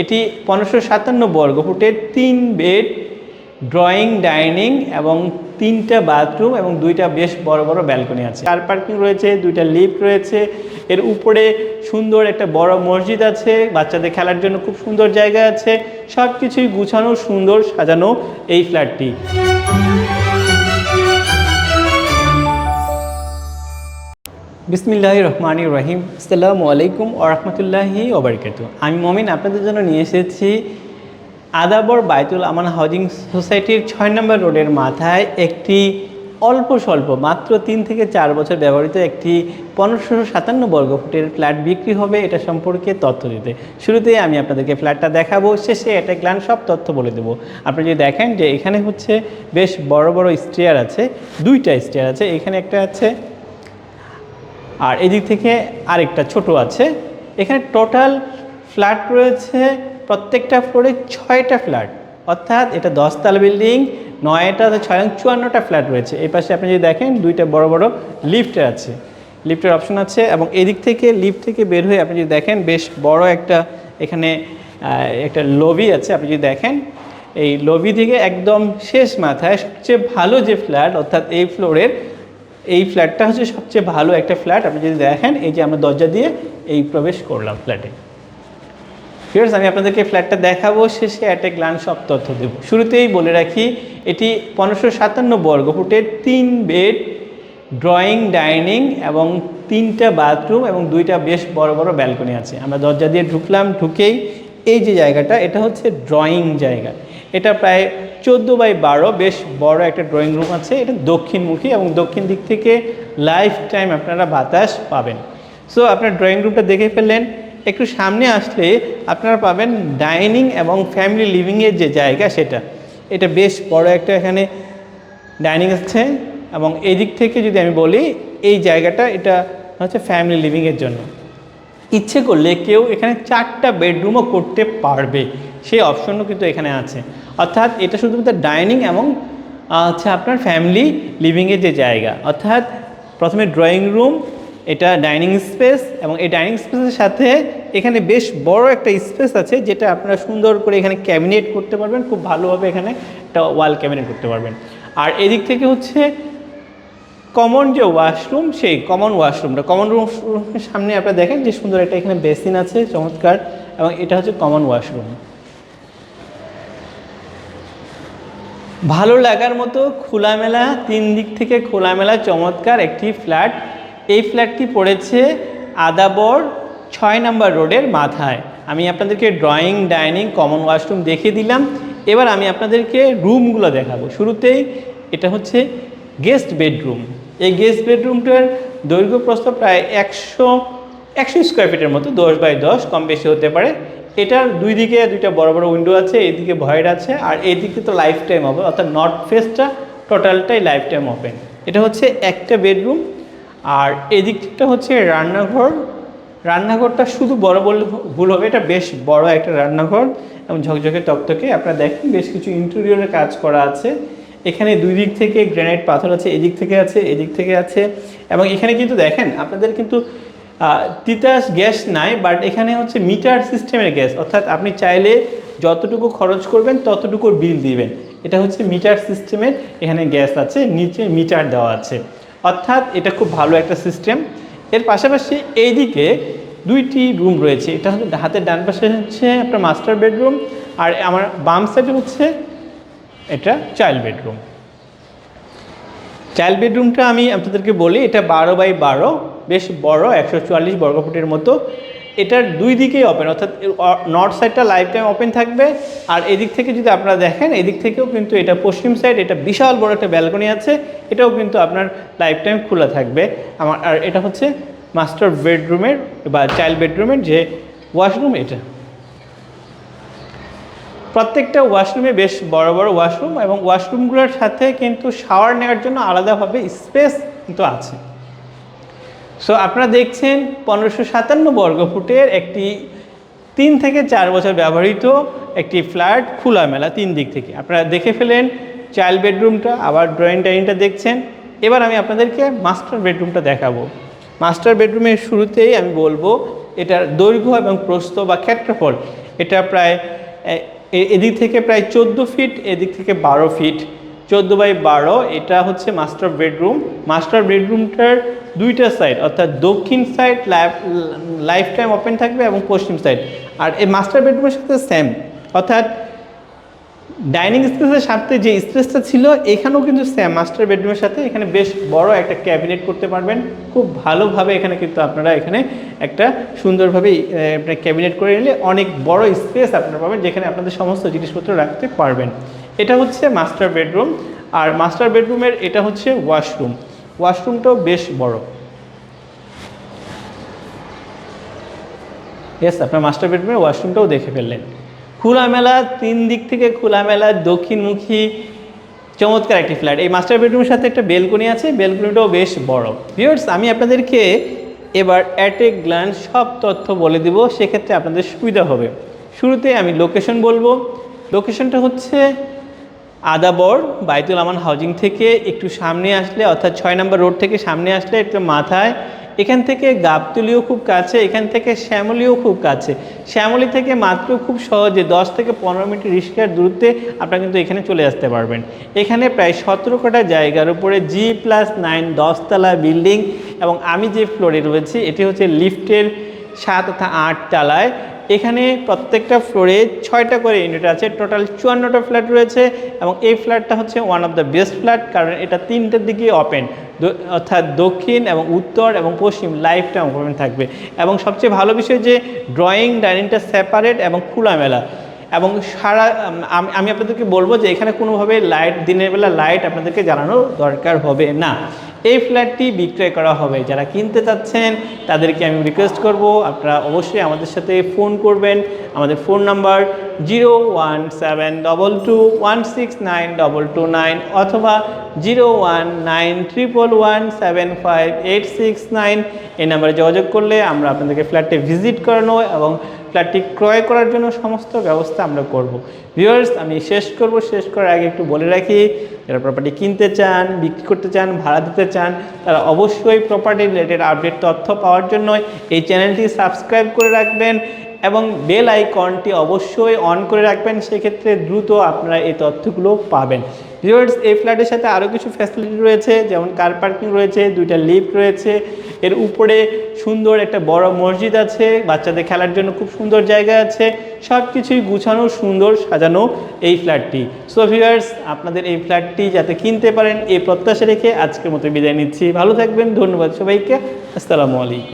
এটি পনেরোশো সাতান্ন বর্গ ফুটের তিন বেড, ড্রয়িং, ডাইনিং এবং তিনটা বাথরুম এবং দুইটা বেশ বড় বড় ব্যালকনি আছে। কার পার্কিং রয়েছে, দুইটা লিফট রয়েছে। এর উপরে সুন্দর একটা বড় মসজিদ আছে। বাচ্চাদের খেলার জন্য খুব সুন্দর জায়গা আছে। সব কিছুই গুছানো, সুন্দর সাজানো এই ফ্ল্যাটটি। বিসমিল্লাহ রহমান রহিম আসসালামু আলাইকুম ও রহমতুল্লাহি ওবরকাত আমি মমিন, আপনাদের জন্য নিয়ে এসেছি আদাবর বাইতুল আমান হাউজিং সোসাইটির ছয় নম্বর রোডের মাথায় একটি অল্প স্বল্প, মাত্র তিন থেকে চার বছর ব্যবহৃত একটি পনেরোশো সাতান্ন বর্গ ফুটের ফ্ল্যাট বিক্রি হবে এটা সম্পর্কে তথ্য দিতে। শুরুতেই আমি আপনাদেরকে ফ্ল্যাটটা দেখাবো, শেষে এটা গ্লান সব তথ্য বলে দেবো। আপনি যদি দেখেন যে এখানে হচ্ছে বেশ বড় বড় স্টেয়ার আছে, দুইটা স্টেয়ার আছে, এখানে একটা আছে আর এদিক থেকে আরেকটা ছোট আছে। এখানে টোটাল ফ্ল্যাট রয়েছে প্রত্যেকটা ফ্লোরে ছয়টা ফ্ল্যাট অর্থাৎ এটা দশতলা বিল্ডিং নয়টা ছয় চুয়ান্নটা ফ্ল্যাট রয়েছে। এই পাশে আপনি যদি দেখেন, দুইটা বড় বড় লিফট আছে। লিফটের অপশন আছে এবং এদিক থেকে লিফট থেকে বের হয়ে আপনি যদি দেখেন, বেশ বড় একটা এখানে একটা লবি আছে। আপনি যদি দেখেন, এই লবি থেকে একদম শেষ মাথায় সবচেয়ে ভালো যে ফ্ল্যাট অর্থাৎ এই ফ্লোরের এই ফ্ল্যাটটা হচ্ছে সবচেয়ে ভালো একটা ফ্ল্যাট আপনি যদি দেখেন, এই যে আমরা দরজা দিয়ে এই প্রবেশ করলাম ফ্ল্যাটে ফিয়ার্স আমি আপনাদেরকে ফ্ল্যাটটা দেখাবো, শেষে একটা গ্লান সব তথ্য দেব। শুরুতেই বলে রাখি, এটি পনেরোশো সাতান্ন বর্গ ফুটের তিন বেড ড্রয়িং ডাইনিং এবং তিনটা বাথরুম এবং দুইটা বেশ বড় বড় ব্যালকনি আছে। আমরা দরজা দিয়ে ঢুকলাম, ঢুকেই এই যে জায়গাটা, এটা হচ্ছে ড্রয়িং জায়গা। এটা প্রায় চোদ্দ বাই বারো, বেশ বড় একটা ড্রয়িং রুম আছে। এটা দক্ষিণমুখী এবং দক্ষিণ দিক থেকে লাইফ টাইম আপনারা বাতাস পাবেন। সো আপনার ড্রয়িং রুমটা দেখে ফেললেন। একটু সামনে আসলে আপনারা পাবেন ডাইনিং এবং ফ্যামিলি লিভিংয়ের যে জায়গা সেটা। এটা বেশ বড় একটা এখানে ডাইনিং আছে এবং এই দিক থেকে যদি আমি বলি, এই জায়গাটা এটা হচ্ছে ফ্যামিলি লিভিংয়ের জন্য। ইচ্ছে করলে কেউ এখানে চারটা বেডরুমও করতে পারবে। সেই অপশনও কিন্তু এখানে আছে। অর্থাৎ এটা শুধুমাত্র ডাইনিং এবং হচ্ছে আপনার ফ্যামিলি লিভিংয়ের যে জায়গা। অর্থাৎ প্রথমে ড্রয়িং রুম এটা ডাইনিং স্পেস এবং এই ডাইনিং স্পেসের সাথে এখানে বেশ বড় একটা স্পেস আছে যেটা আপনারা সুন্দর করে এখানে ক্যাবিনেট করতে পারবেন। খুব ভালোভাবে এখানে একটা ওয়াল ক্যাবিনেট করতে পারবেন। আর এদিক থেকে হচ্ছে কমন যে ওয়াশরুম সেই কমন ওয়াশরুমটা কমন রুম সামনে আপনারা দেখেন যে সুন্দর একটা এখানে বেসিন আছে, চমৎকার, এবং এটা হচ্ছে কমন ওয়াশরুম ভালো লাগার মতো খোলামেলা, তিন দিক থেকে খোলামেলা, চমৎকার একটি ফ্ল্যাট এই ফ্ল্যাটটি পড়েছে আদাবর ছয় নম্বর রোডের মাথায়। আমি আপনাদেরকে ড্রয়িং ডাইনিং কমন ওয়াশরুম দেখিয়ে দিলাম। এবার আমি আপনাদেরকে রুমগুলো দেখাবো। শুরুতেই এটা হচ্ছে গেস্ট বেডরুম এই গেস্ট বেডরুমটার দৈর্ঘ্য প্রস্থ প্রায় একশো একশো স্কোয়ার ফিটের মতো, দশ বাই দশ, কম বেশি হতে পারে। এটার দুই দিকে দুইটা বড় বড় উইন্ডো আছে এইদিকে ভয়েড আছে, আর এইদিকে তো লাইফ টাইম হবে অর্থাৎ নর্থ ফেসটা টোটালটাই লাইফ টাইম ওপেন এটা হচ্ছে একটা বেডরুম, আর এদিকটা হচ্ছে রান্নাঘর। রান্নাঘরটা শুধু বড় বললে ভুল হবে, এটা বেশ বড় একটা রান্নাঘর, এবং ঝকঝকে তকতকে, আপনারা দেখেন বেশ কিছু ইন্টেরিয়রের কাজ করা আছে। এখানে দুই দিক থেকে গ্রানাইট পাথর আছে, এদিক থেকে আছে, এদিক থেকে আছে। এবং এখানে কিন্তু দেখেন, আপনাদের কিন্তু তিতাস গ্যাস নাই বাট এখানে হচ্ছে মিটার সিস্টেমের গ্যাস। অর্থাৎ আপনি চাইলে যতটুকু খরচ করবেন, ততটুকু বিল দিবেন। এটা হচ্ছে মিটার সিস্টেমের এখানে গ্যাস আছে, নিচে মিটার দেওয়া আছে। অর্থাৎ এটা খুব ভালো একটা সিস্টেম এর পাশাপাশি এইদিকে দুইটি রুম রয়েছে। এটা হচ্ছে হাতের ডান পাশে হচ্ছে আপনার মাস্টার বেডরুম আর আমার বাম সাইডে হচ্ছে এটা চাইল্ড বেডরুম চাইল্ড বেডরুমটা আমি আপনাদেরকে বলি, এটা বারো বাই বারো, বেশ বড়, একশো চুয়াল্লিশ বর্গফুটের মতো। এটার দুই দিকেই ওপেন অর্থাৎ নর্থ সাইডটা লাইফ টাইম ওপেন থাকবে, আর এদিক থেকে যদি আপনারা দেখেন, এদিক থেকেও কিন্তু এটা পশ্চিম সাইড এটা বিশাল বড় একটা ব্যালকনি আছে, এটাও কিন্তু আপনার লাইফ টাইম খোলা থাকবে। আমার, আর এটা হচ্ছে মাস্টার বেডরুমের বা চাইল্ড বেডরুমের যে ওয়াশরুম এটা। প্রত্যেকটা ওয়াশরুমে বেশ বড় বড় ওয়াশরুম এবং ওয়াশরুমগুলোর সাথে কিন্তু শাওয়ার নেওয়ার জন্য আলাদাভাবে স্পেস কিন্তু আছে। সো আপনারা দেখছেন পনেরোশো সাতান্ন বর্গ ফুটের একটি তিন থেকে চার বছর ব্যবহৃত একটি ফ্ল্যাট খোলামেলা তিন দিক থেকে। আপনারা দেখে ফেলেন চাইল্ড বেডরুমটা, আবার ড্রয়িং ডাইনিংটা দেখছেন। এবার আমি আপনাদেরকে মাস্টার বেডরুমটা দেখাবো। মাস্টার বেডরুমের শুরুতেই আমি বলব, এটার দৈর্ঘ্য এবং প্রস্থ বা ক্ষেত্রফল, এটা প্রায় এদিক থেকে প্রায় চোদ্দ ফিট এদিক থেকে বারো ফিট চোদ্দ বাই বারো, এটা হচ্ছে মাস্টার বেডরুম মাস্টার বেডরুমটার দুইটা সাইড অর্থাৎ দক্ষিণ সাইড লাইফ টাইম ওপেন থাকবে এবং পশ্চিম সাইড আর এই মাস্টার বেডরুমের সাথে সেম অর্থাৎ ডাইনিং স্পেসের সাথে যে স্পেসটা ছিল, এখানেও কিন্তু সেম মাস্টার বেডরুমের সাথে এখানে বেশ বড় একটা ক্যাবিনেট করতে পারবেন। খুব ভালোভাবে এখানে কিন্তু আপনারা এখানে একটা সুন্দরভাবে আপনার ক্যাবিনেট করে নিলে অনেক বড় স্পেস আপনারা পাবেন যেখানে আপনাদের সমস্ত জিনিসপত্র রাখতে পারবেন। এটা হচ্ছে মাস্টার বেডরুম আর মাস্টার বেডরুমের এটা হচ্ছে ওয়াশরুম ওয়াশরুমটাও বেশ বড়। ইয়েস আপনার মাস্টার বেডরুমের ওয়াশরুমটাও দেখে ফেললেন। খোলামেলা, তিন দিক থেকে খোলামেলা, দক্ষিণমুখী, চমৎকার একটি ফ্ল্যাট। এই মাস্টার বেডরুমের সাথে একটা বেলকনি আছে বেলকনিটাও বেশ বড়। ভিউয়ার্স আমি আপনাদেরকে এবার অ্যাট এ গ্ল্যান্স সব তথ্য বলে দিব, সেক্ষেত্রে আপনাদের সুবিধা হবে। শুরুতে আমি লোকেশন বলব। লোকেশনটা হচ্ছে আদাবর, বাইতুল আমান হাউজিং থেকে একটু সামনে আসলে, অর্থাৎ ছয় নম্বর রোড থেকে সামনে আসলে একটু মাথায় এখান থেকে গাবতলিও খুব কাছে, এখান থেকে শ্যামলিও খুব কাছে। শ্যামলি থেকে মাত্র খুব সহজে দশ থেকে পনেরো মিনিট রিক্সার দূরত্বে আপনারা কিন্তু এখানে চলে আসতে পারবেন। এখানে প্রায় সতেরো কোটা জায়গার উপরে জি প্লাস নাইন দশতলা বিল্ডিং এবং আমি যে ফ্লোরে রয়েছি, এটি হচ্ছে লিফটের সাত তথা আট তলায়। এখানে প্রত্যেকটা ফ্লোরে ছয়টা করে ইউনিট আছে। টোটাল চুয়ান্নটা ফ্ল্যাট রয়েছে এবং এই ফ্ল্যাটটা হচ্ছে one of the best flat কারণ এটা তিনটের দিকে ওপেন অর্থাৎ দক্ষিণ এবং উত্তর এবং পশ্চিম লাইফটা ওপেন থাকবে। এবং সবচেয়ে ভালো বিষয় যে ড্রয়িং ডাইনিংটা সেপারেট এবং খোলামেলা। এবং সারা আমি আমি আপনাদেরকে বলব যে এখানে কোনোভাবে লাইট দিনের বেলা লাইট আপনাদেরকে জ্বালানো দরকার হবে না। এই ফ্ল্যাটটি বিক্রয় করা হবে। যারা কিনতে চাচ্ছেন, তাদেরকে আমি রিকোয়েস্ট করব। আপনারা অবশ্যই আমাদের সাথে ফোন করবেন। আমাদের phone number zero one seven double two one six nine double two nine অথবা zero one nine one seven five eight six nine এই নাম্বারে যোগাযোগ করলে আমরা আপনাদেরকে ফ্ল্যাটটি ভিজিট করানো এবং ফ্ল্যাটটি ক্রয় করার জন্য সমস্ত ব্যবস্থা আমরা করব। ভিউয়ার্স আমি শেষ করব। শেষ করার আগে একটু বলে রাখি, যারা প্রপার্টি কিনতে চান, বিক্রি করতে চান, ভাড়া দিতে চান, তারা অবশ্যই প্রপার্টি রিলেটেড আপডেট তথ্য পাওয়ার জন্য এই চ্যানেলটি সাবস্ক্রাইব করে রাখবেন এবং বেল আইকনটি অবশ্যই অন করে রাখবেন। সেক্ষেত্রে দ্রুত আপনারা এই তথ্যগুলো পাবেন। ভিউয়ার্স এই ফ্ল্যাটের সাথে আরও কিছু ফ্যাসিলিটি রয়েছে, যেমন কার পার্কিং রয়েছে, দুইটা লিফট রয়েছে। এর উপরে সুন্দর একটা বড় মসজিদ আছে, বাচ্চাদের খেলার জন্য খুব সুন্দর জায়গা আছে। সব কিছুই গুছানো সুন্দর সাজানো এই ফ্ল্যাটটি সো ভিউয়ার্স আপনাদের এই ফ্ল্যাটটি যাতে কিনতে পারেন, এই প্রত্যাশা রেখে আজকের মতো বিদায় নিচ্ছি। ভালো থাকবেন, ধন্যবাদ সবাইকে। আসসালামু আলাইকুম।